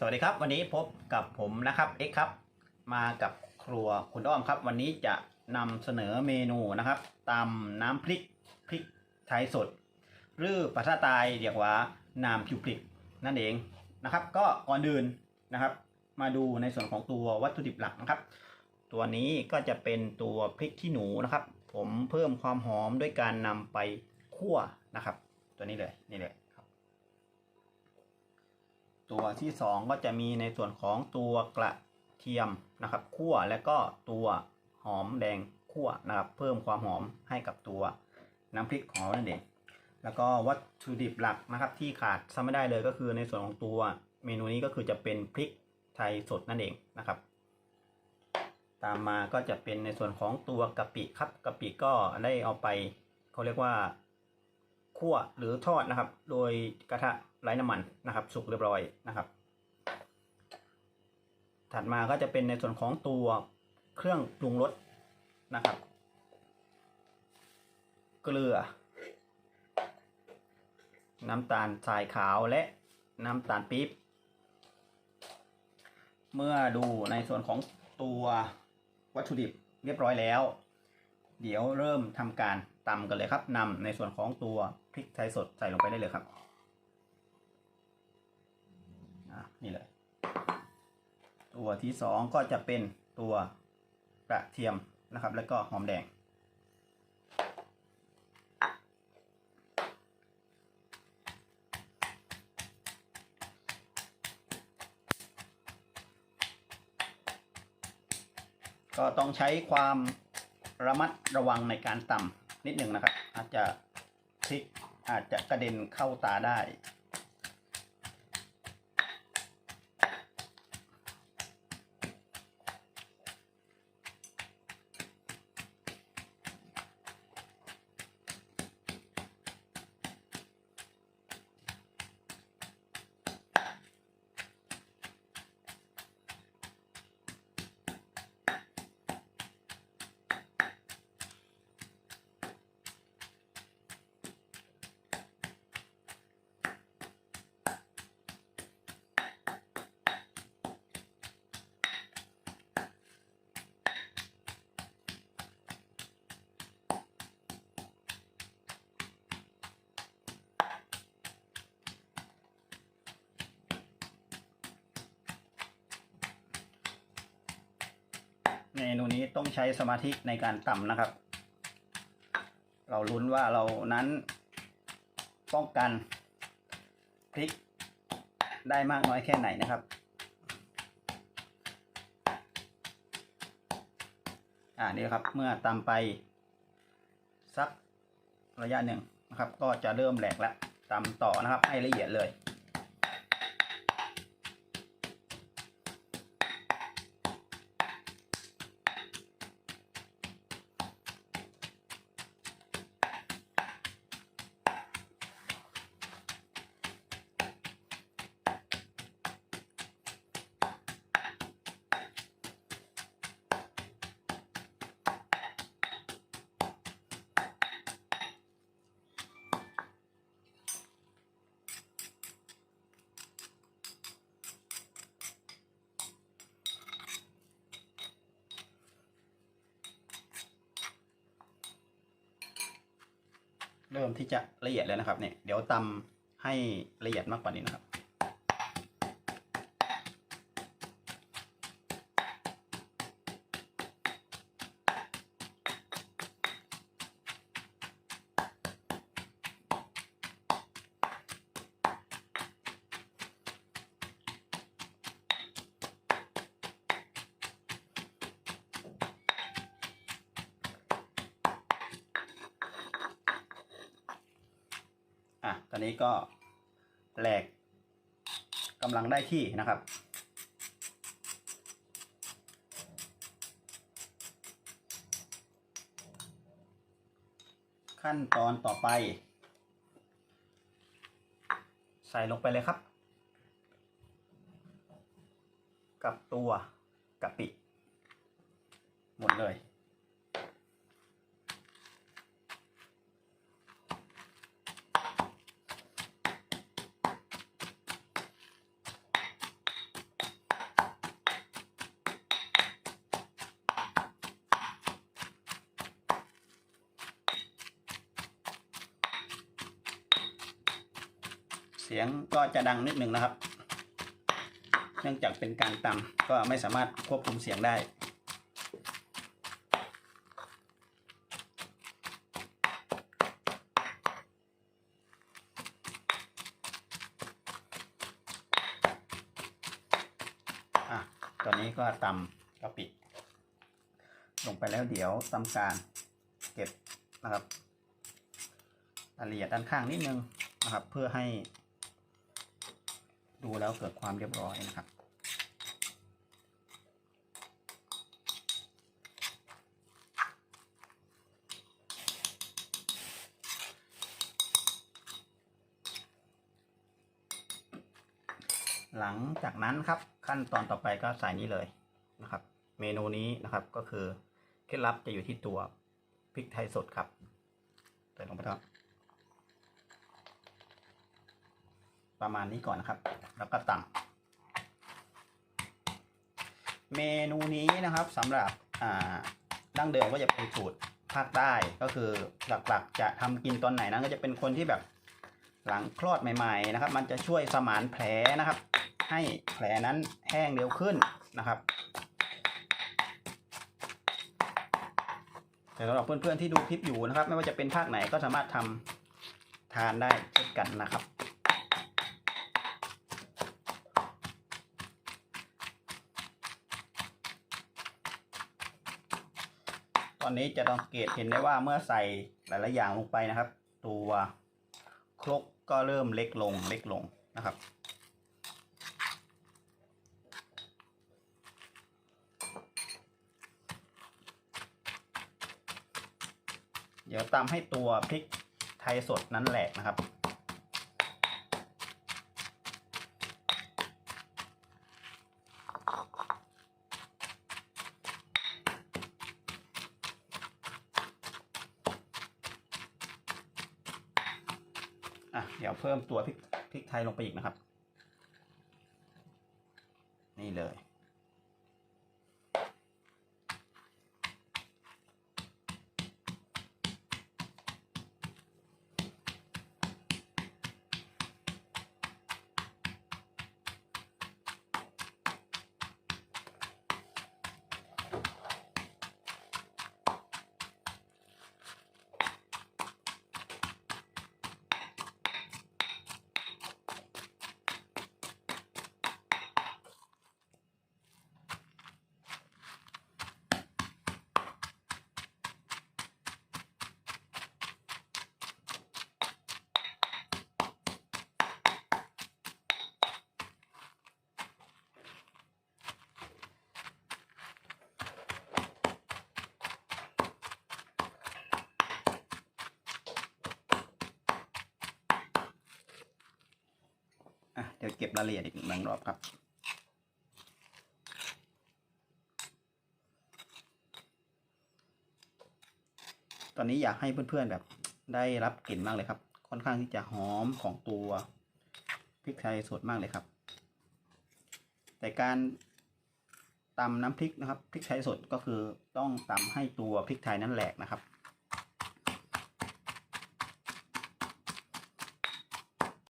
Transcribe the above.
สวัสดีครับ วันนี้พบกับผมนะครับเอ็กครับ มากับครัวคุณอ้อมครับ วันนี้จะนำเสนอเมนูนะครับตำน้ำพริกพริกไทยสด หรือภาษาใต้เรียกว่าน้ำผิวพริกนั่นเองนะครับ ก็ก่อนอื่นนะครับ มาดูในส่วนของตัววัตถุดิบหลักนะครับ ตัวนี้ก็จะเป็นตัวพริกขี้หนูนะครับ ผมเพิ่มความหอมด้วยการนำไปคั่วนะครับ ตัวนี้เลยนี่เลย ตัวที่สองก็จะมีในส่วนของตัวกระเทียมนะครับคั่วและก็ตัวหอมแดงคั่วนะครับเพิ่มความหอมให้กับตัวน้ำพริกของเรานั่นเองแล้วก็วัตถุดิบหลักนะครับที่ขาดซะไม่ได้เลยก็คือในส่วนของตัวเมนูนี้ก็คือจะเป็นพริกไทยสดนั่นเองนะครับ ตามมาก็จะเป็นในส่วนของตัวกะปิครับกะปิก็ได้เอาไปเขาเรียกว่าคั่วหรือทอดนะครับ โดยกระทะ ไร้น้ำมันนะครับ สุกเรียบร้อยนะครับ ถัดมาก็จะเป็นในส่วนของตัวเครื่องปรุงรสนะครับ เกลือ น้ำตาลทรายขาวและน้ำตาลปี๊บเมื่อดูในส่วนของตัววัตถุดิบเรียบร้อยแล้ว เดี๋ยวเริ่มทำการตำกันเลยครับนำในส่วนของตัวพริกไทยสดใส่ลงไปได้เลยครับ นี่เลยตัวที่สองก็จะเป็นตัวกระเทียมนะครับ แล้วก็หอมแดง ก็ต้องใช้ความระมัดระวังในการตำนิดหนึ่งนะครับ อาจจะพริกอาจจะกระเด็นเข้าตาได้ เมนูนี้ต้องใช้สมาธิในการตำนะครับ เราลุ้นว่าเรานั้นป้องกันพริกได้มากน้อยแค่ไหนนะครับ อ่านี่ครับเมื่อตำไปสักระยะหนึ่งนะครับ ก็จะเริ่มแหลกแล้วตำต่อนะครับ ให้ละเอียดเลย เริ่มที่จะละเอียดแล้วนะครับเนี่ยเดี๋ยวตำให้ละเอียดมากกว่านี้นะครับ อะตอนนี้ก็แหลกกำลังได้ที่นะครับ ขั้นตอนต่อไป ใส่ลงไปเลยครับ กับตัวกะปิ หมดเลย เสียงก็จะดังนิดหนึ่งนะครับ เนื่องจากเป็นการตำก็ไม่สามารถควบคุมเสียงได้ อะ ตอนนี้ก็ตำกะปิลงไปแล้วเดี๋ยวทำการเก็บนะครับรายละเอียดด้านข้างนิดนึงนะครับ เพื่อให้ ดูแล้วเกิดความเรียบร้อยนะครับ หลังจากนั้นครับขั้นตอนต่อไปก็ใส่นี้เลยนะครับ เมนูนี้นะครับก็คือเคล็ดลับจะอยู่ที่ตัวพริกไทยสดครับใส่ลงไปครับ ประมาณนี้ก่อนนะครับ แล้วก็ตำเมนูนี้นะครับสำหรับดั้งเดิมก็จะเป็นสูตรภาคใต้ก็คือหลักๆ จะทำกินตอนไหนนั้นก็จะเป็นคนที่แบบหลังคลอดใหม่ ๆ นะครับ มันจะช่วยสมานแผลนะครับ ให้แผลนั้นแห้งเร็วขึ้นนะครับแต่สำหรับเพื่อนๆที่ดูคลิปอยู่นะครับ ไม่ว่าจะเป็นภาคไหนก็สามารถทำทานได้เช่นกันนะครับ อนนี้จะสังเกตเห็นได้ว่าเมื่อใส่หลายๆอย่างลงไปนะครับ ตัวครกก็เริ่มเล็กลงเล็กลงนะครับ เดี๋ยวตามให้ตัวพริกไทยสดนั้นแหลกนะครับ อะเดี๋ยวเพิ่มตัวพริกพริกไทยลงไปอีกนะครับ เดี๋ยวเก็บรายละเอียดอีกหนึ่งรอบครับตอนนี้อยากให้เพื่อนๆแบบได้รับกลิ่นมากเลยครับ ค่อนข้างที่จะหอมของตัวพริกไทยสดมากเลยครับ แต่การตำน้ำพริกนะครับพริกไทยสดก็คือต้องตำให้ตัวพริกไทยนั้นแหลกนะครับ